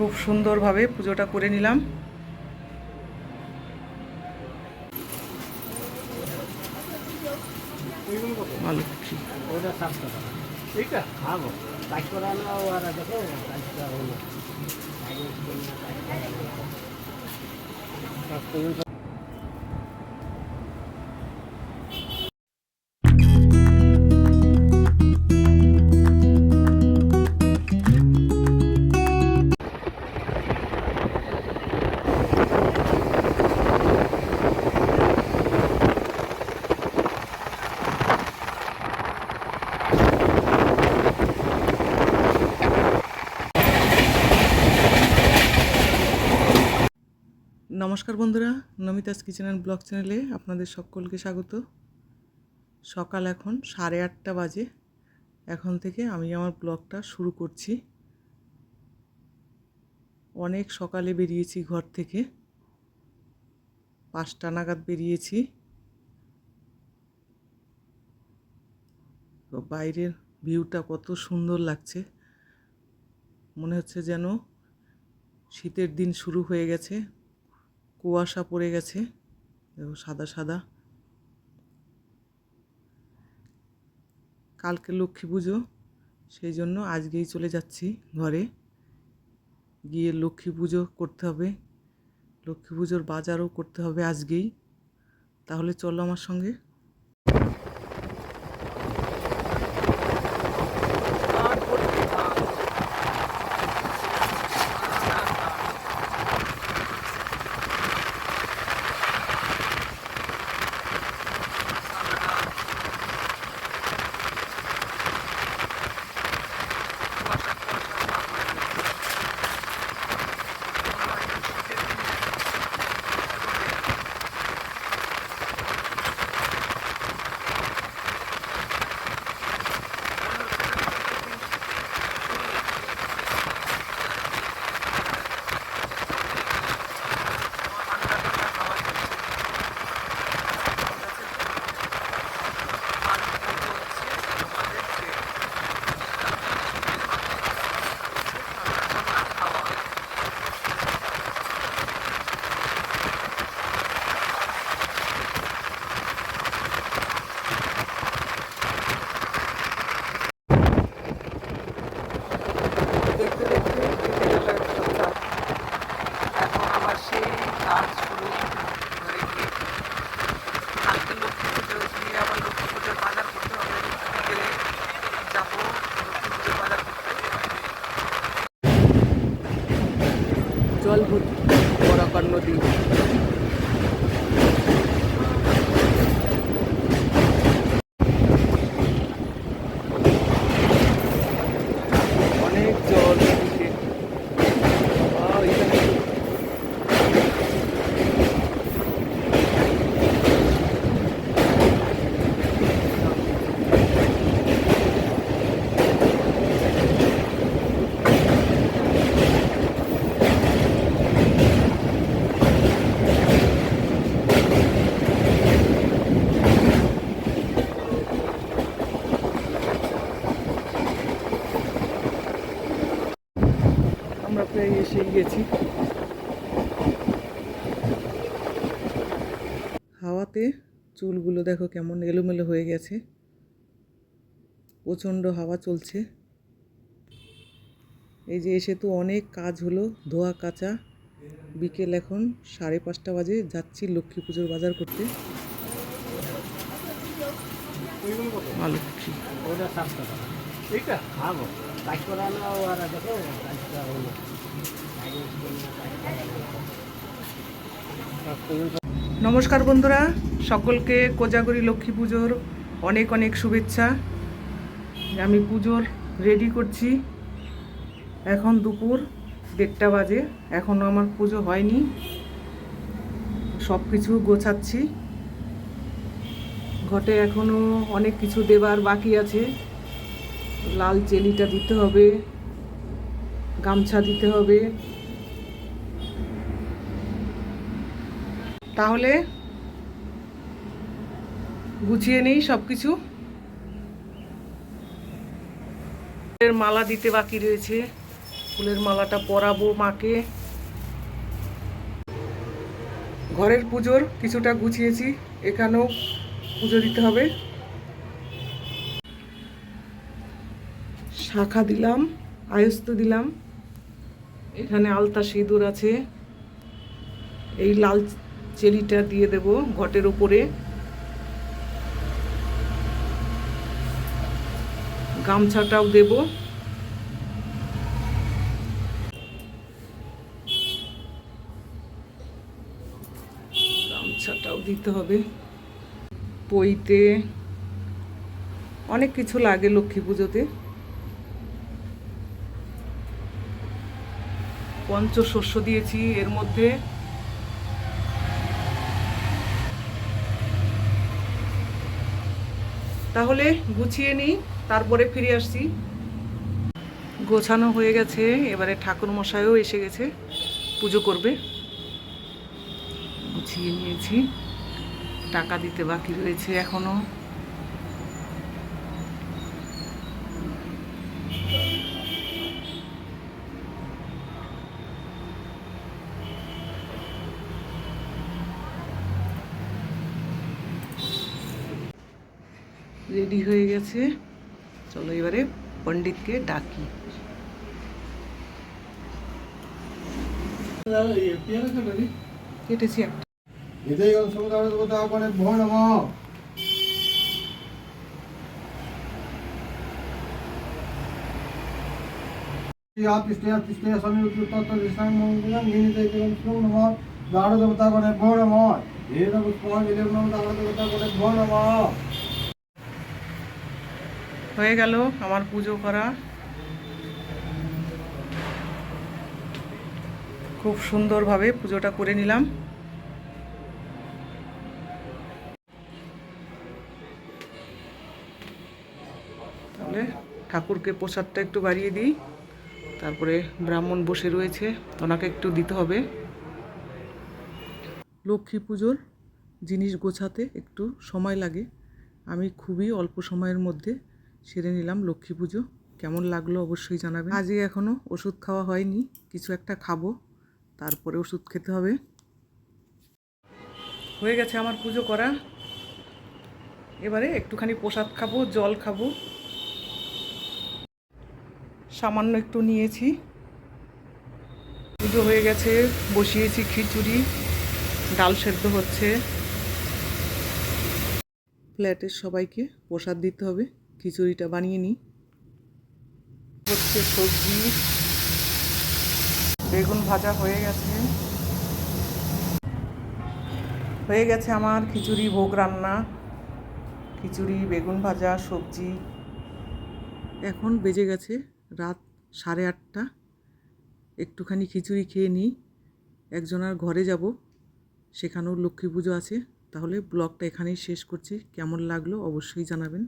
খুব সুন্দরভাবে পুজোটা করে নিলাম। ঠিক আছে নমস্কার বন্ধুরা, নমিতাস কিচেন অ্যান্ড ব্লগ চ্যানেলে আপনাদের সকলকে স্বাগত। সকাল এখন সাড়ে আটটা বাজে। এখন থেকে আমি আমার ব্লগটা শুরু করছি। অনেক সকালে বেরিয়েছি ঘর থেকে। পাঁচটা নাগাদ বেরিয়েছি। তো বাইরের ভিউটা কত সুন্দর লাগছে। মনে হচ্ছে যেন শীতের দিন শুরু হয়ে গেছে। কুয়াশা পড়ে গেছে। সাদা সাদা। কালকে লক্ষ্মী পুজো, সেই জন্য আজকেই চলে যাচ্ছি ঘরে। গিয়ে লক্ষ্মী পুজো করতে হবে। লক্ষ্মী পুজোর বাজারও করতে হবে আজকেই। তাহলে চলো আমার সঙ্গে। আমরা প্রায় এসে গেছি। হাওয়াতে চুলগুলো দেখো কেমন এলোমেলো হয়ে গেছে। প্রচণ্ড হাওয়া চলছে। এই যে এসে তো অনেক কাজ হলো, ধোয়া কাচা। বিকেল এখন সাড়ে পাঁচটা বাজে, যাচ্ছি লক্ষ্মী পুজোর বাজার করতে। লক্ষ্মী। ওটা সাতশো টাকা ঠিক আছে খাব কাজ করানো আর দেখো কাজটা হলো নমস্কার বন্ধুরা, সকলকে কোজাগরি লক্ষ্মী পুজোর অনেক অনেক শুভেচ্ছা। আমি পুজোর রেডি করছি। এখন দুপুর দেড়টা বাজে এখনও আমার পুজো হয়নি। সব কিছু গোছাচ্ছি। ঘটে এখনও অনেক কিছু দেবার বাকি আছে। লাল চেলিটা দিতে হবে, গামছা দিতে হবে। তাহলে গুছিয়ে নেই সব কিছু ফুলের মালা দিতে বাকি রয়েছে। ফুলের মালাটা পরাবো মাকে। ঘরের পুজোর কিছুটা গুছিয়েছি, এখানেও পুজো দিতে হবে। শাখা দিলাম, আয়স্ত দিলাম। এখানে আলতা সিঁদুর আছে। এই লাল চেরিটা দিয়ে দেব ঘটের উপরে। গামছাটাও দেব। গামছাটাও দিতে হবে। পইতে অনেক কিছু লাগে লক্ষ্মী পুজোতে। পঞ্চশস্য দিয়েছি, এর মধ্যে তাহলে গুছিয়ে নিই, তারপরে ফিরে আসছি। গোছানো হয়ে গেছে, এবারে ঠাকুর মশাইও এসে গেছে, পুজো করবে। গুছিয়ে নিয়েছি, টাকা দিতে বাকি রয়েছে এখনও। রেডি হয়ে গেছে। চলো এবারে পণ্ডিতকে ডাকি। কেটেছি একটা। হৃদয়গণ সমুদ্রগণে ভো নম তিষ্ঠে তিষ্ঠে স্বামী উত্তর মঙ্গলম হৃদয়গণ শ্রম নম দাড় দেবতাগণে ভো নম হেদ পুষ্পাঞ্জলি নম দাড় দেবতাগণে ভো নম হয়ে গেল আমার পুজো করা। খুব সুন্দরভাবে পুজোটা করে নিলাম। তাহলে ঠাকুরকে প্রসাদটা একটু বাড়িয়ে দিই। তারপরে ব্রাহ্মণ বসে রয়েছে, ওনাকে একটু দিতে হবে। লক্ষ্মী পুজোর জিনিস গোছাতে একটু সময় লাগে। আমি খুবই অল্প সময়ের মধ্যে সেরে নিলাম লক্ষ্মী পুজো। কেমন লাগল অবশ্যই জানাবেন। আজকে এখনও ওষুধ খাওয়া হয়নি, কিছু একটা খাব, তারপরে ওষুধ খেতে হবে। হয়ে গেছে আমার পুজো করা। এবারে একটুখানি প্রসাদ খাব, জল খাব। সামান্য একটু নিয়েছি। পুজো হয়ে গেছে, বসিয়েছি খিচুড়ি, ডাল সেদ্ধ হচ্ছে। ফ্ল্যাটের সবাইকে প্রসাদ দিতে হবে। খিচুড়িটা বানিয়ে নিই। হচ্ছে সবজি। বেগুন ভাজা হয়ে গেছে। হয়ে গেছে আমার খিচুড়ি ভোগ রান্না। খিচুড়ি বেগুন ভাজা সবজি। এখন বেজে গেছে রাত সাড়ে আটটা। একটুখানি খিচুড়ি খেয়ে নিই। একজনার ঘরে যাব। সেখানেও লক্ষ্মী পুজো আছে। তাহলে ব্লগটা এখানেই শেষ করছি। কেমন লাগল অবশ্যই জানাবেন।